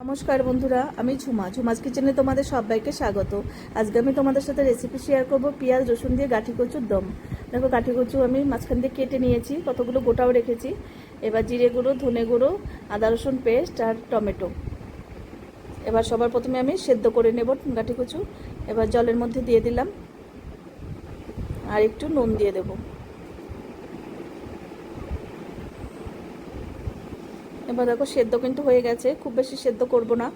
নমস্কার বন্ধুরা, আমি ঝুমা। ঝুমাস কিচেনে তোমাদের সবাইকে স্বাগত। আজকে আমি তোমাদের সাথে রেসিপি শেয়ার করব পেঁয়াজ, রসুন দিয়ে গাঠি কচুর দম। দেখো, গাঠি কচু আমি মাঝখান দিয়ে কেটে নিয়েছি, কতগুলো গোটাও রেখেছি। এবার জিরে গুঁড়ো, ধনে গুঁড়ো, আদা, রসুন পেস্ট আর টমেটো। এবার সবার প্রথমে আমি সেদ্ধ করে নেব গাঠি কচু। এবার জলের মধ্যে দিয়ে দিলাম। আর একটু নুন দিয়ে দেবো। এবার দেখো সেদ্ধ কিন্তু হয়ে গেছে, খুব বেশি সেদ্ধ করব না।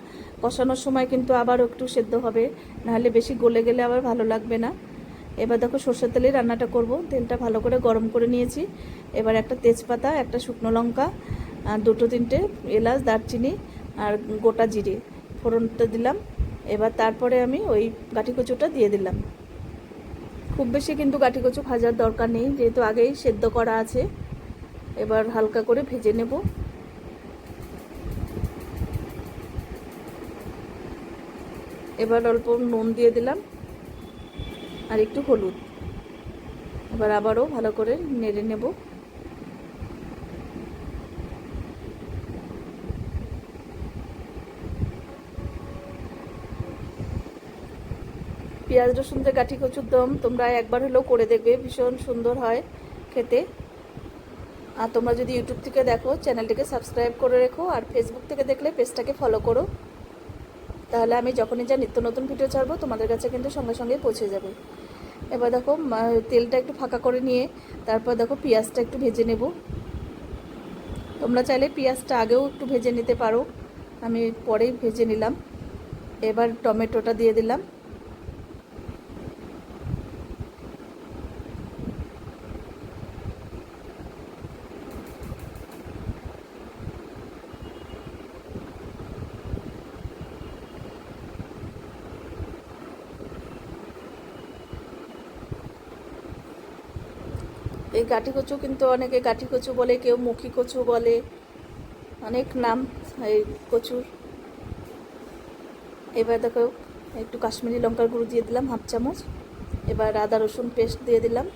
কষানোর সময় কিন্তু আবার একটু সেদ্ধ হবে, নাহলে বেশি গলে গেলে আবার ভালো লাগবে না। এবার দেখো সর্ষের তেলে রান্নাটা করব, তেলটা ভালো করে গরম করে নিয়েছি। এবার একটা তেজপাতা, একটা শুকনো লঙ্কা দুটো তিনটে এলাচ, দারচিনি আর গোটা জিরে ফোড়নটা দিলাম। এবার তারপরে আমি ওই গাঠি কচুটা দিয়ে দিলাম। খুব বেশি কিন্তু গাঠি কচু ভাজার দরকার নেই, যেহেতু আগেই সেদ্ধ করা আছে। এবার হালকা করে ভেজে নেব। এবার অল্প নুন দিয়ে দিলাম আর একটু হলুদ। এবার আবারও ভালো করে নেড়ে নেব। পেঁয়াজ, রসুন দিয়ে গাঠি কচুর দম তোমরা একবার হলেও করে দেখবে, ভীষণ সুন্দর হয় খেতে। আর তোমরা যদি ইউটিউব থেকে দেখো, চ্যানেলটিকে সাবস্ক্রাইব করে রেখো, আর ফেসবুক থেকে দেখলে পেজটাকে ফলো করো। তাহলে আমি যখনই যা নিত্য নতুন ভিডিও ছাড়বো, তোমাদের কাছে কিন্তু সঙ্গে সঙ্গে পৌঁছে যাবে। এবার দেখো তেলটা একটু ফাঁকা করে নিয়ে, তারপর দেখো পেঁয়াজটা একটু ভেজে নেব। তোমরা চাইলে পেঁয়াজটা আগেও একটু ভেজে নিতে পারো। আমি পরেই ভেজে নিলাম। এবার টমেটোটা দিয়ে দিলাম। এই গাঠি কচু কিন্তু অনেকে গাঠি কচু বলে, কেউ মুখী কচু বলে, অনেক নাম এই কচুর। এবার দেখো, একটু কাশ্মীরি লঙ্কার গুঁড়ো দিয়ে দিলাম, হাফ চামচ। এবার আদা, রসুন পেস্ট দিয়ে দিলাম।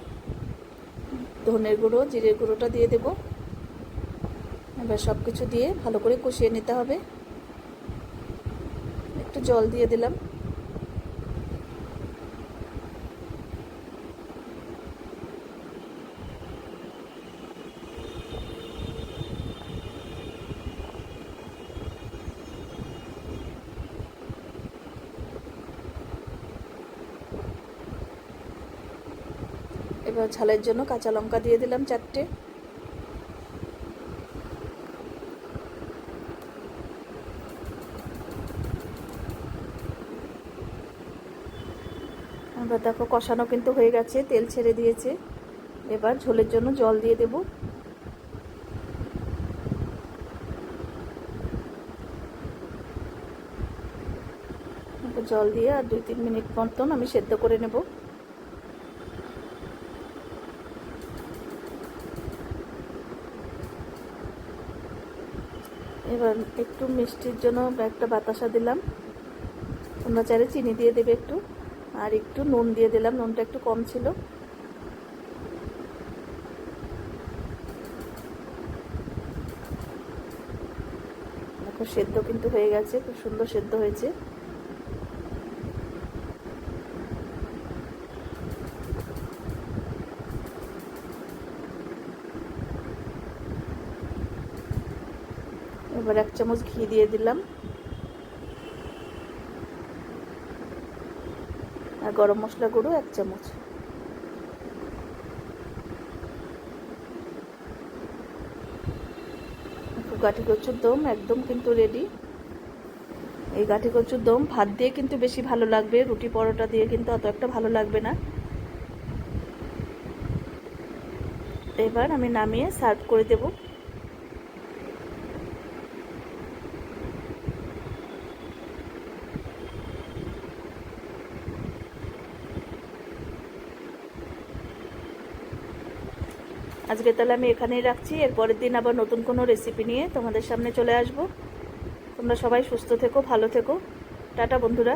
ধনের গুঁড়ো, জিরের গুঁড়োটা দিয়ে দেব। এবার সব কিছু দিয়ে ভালো করে কষিয়ে নিতে হবে। একটু জল দিয়ে দিলাম। এবার ঝালের জন্য কাঁচা লঙ্কা দিয়ে দিলাম চারটে। এবার দেখো কষানো কিন্তু হয়ে গেছে, তেল ছেড়ে দিয়েছে। এবার ঝোলের জন্য জল দিয়ে দেব। জল দিয়ে আর দুই তিন মিনিট মতন আমি সেদ্ধ করে নেব। এবার একটু মিষ্টির জন্য একটা বাতাসা দিলাম। তোমরা চাইলে চিনি দিয়ে দেবে একটু। আর একটু নুন দিয়ে দিলাম, নুনটা একটু কম ছিল। সেদ্ধ কিন্তু হয়ে গেছে, খুব সুন্দর সেদ্ধ হয়েছে। এবার এক চামচ ঘি দিয়ে দিলাম। আর গরম মশলা গুঁড়ো এক চামচ। গাঠি কচুর দম একদম কিন্তু রেডি এই গাঠি কচুর দম ভাত দিয়ে কিন্তু বেশি ভালো লাগবে, রুটি পরোটা দিয়ে কিন্তু অত একটা ভালো লাগবে না। এবার আমি নামিয়ে সার্ভ করে দেবো। আজকে তাহলে আমি এখানেই রাখছি। এরপরের দিন আবার নতুন কোনো রেসিপি নিয়ে তোমাদের সামনে চলে আসব। তোমরা সবাই সুস্থ থেকো, ভালো থেকো। টাটা বন্ধুরা।